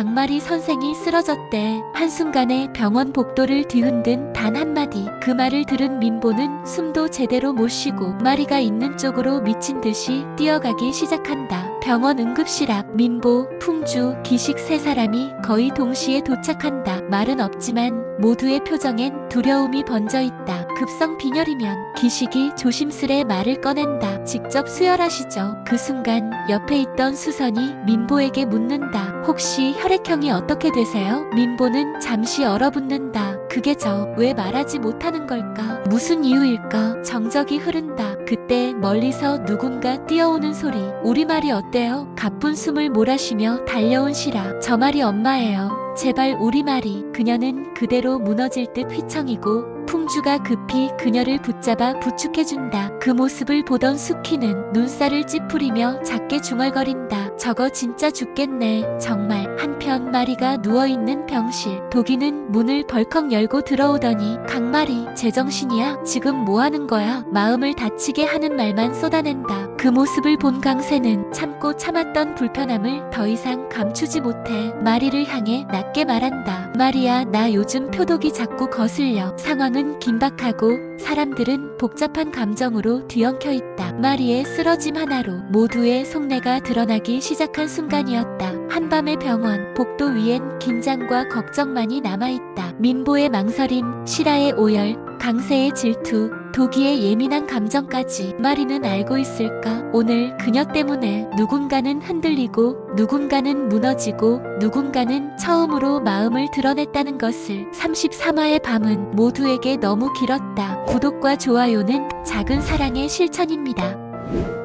강마리 선생이 쓰러졌대. 한순간에 병원 복도를 뒤흔든 단 한마디. 그 말을 들은 민보는 숨도 제대로 못 쉬고 마리가 있는 쪽으로 미친 듯이 뛰어가기 시작한다. 병원 응급실 앞 민보, 풍주, 기식 세 사람이 거의 동시에 도착한다. 말은 없지만 모두의 표정엔 두려움이 번져 있다. 급성 빈혈이면 기식이 조심스레 말을 꺼낸다. 직접 수혈하시죠. 그 순간 옆에 있던 수선이 민보에게 묻는다. 혹시 혈액형이 어떻게 되세요? 민보는 잠시 얼어붙는다. 그게 저 왜 말하지 못하는 걸까? 무슨 이유일까? 정적이 흐른다. 그때 멀리서 누군가 뛰어오는 소리. 우리말이 어때요? 가쁜 숨을 몰아쉬며 달려온 시라. 저 말이 엄마예요. 제발 우리말이. 그녀는 그대로 무너질 듯 휘청이고 풍주가 급히 그녀를 붙잡아 부축해준다. 그 모습을 보던 수키는 눈살을 찌푸리며 작게 중얼거린다. 저거 진짜 죽겠네. 정말. 한편 마리가 누워있는 병실. 도기는 문을 벌컥 열고 들어오더니 강마리 제정신이야? 지금 뭐 하는 거야? 마음을 다치게 하는 말만 쏟아낸다. 그 모습을 본 강세는 참고 참았던 불편함을 더 이상 감추지 못해 마리를 향해 낮게 말한다. 마리야, 나 요즘 표독이 자꾸 거슬려. 상황은 긴박하고 사람들은 복잡한 감정으로 뒤엉켜 있다. 마리의 쓰러짐 하나로 모두의 속내가 드러나기 시작한 순간이었다. 한밤의 병원, 복도 위엔 긴장과 걱정만이 남아있다. 민보의 망설임, 시라의 오열, 강세의 질투, 도기의 예민한 감정까지 마리는 알고 있을까? 오늘 그녀 때문에 누군가는 흔들리고 누군가는 무너지고 누군가는 처음으로 마음을 드러냈다는 것을 33화의 밤은 모두에게 너무 길었다. 구독과 좋아요는 작은 사랑의 실천입니다.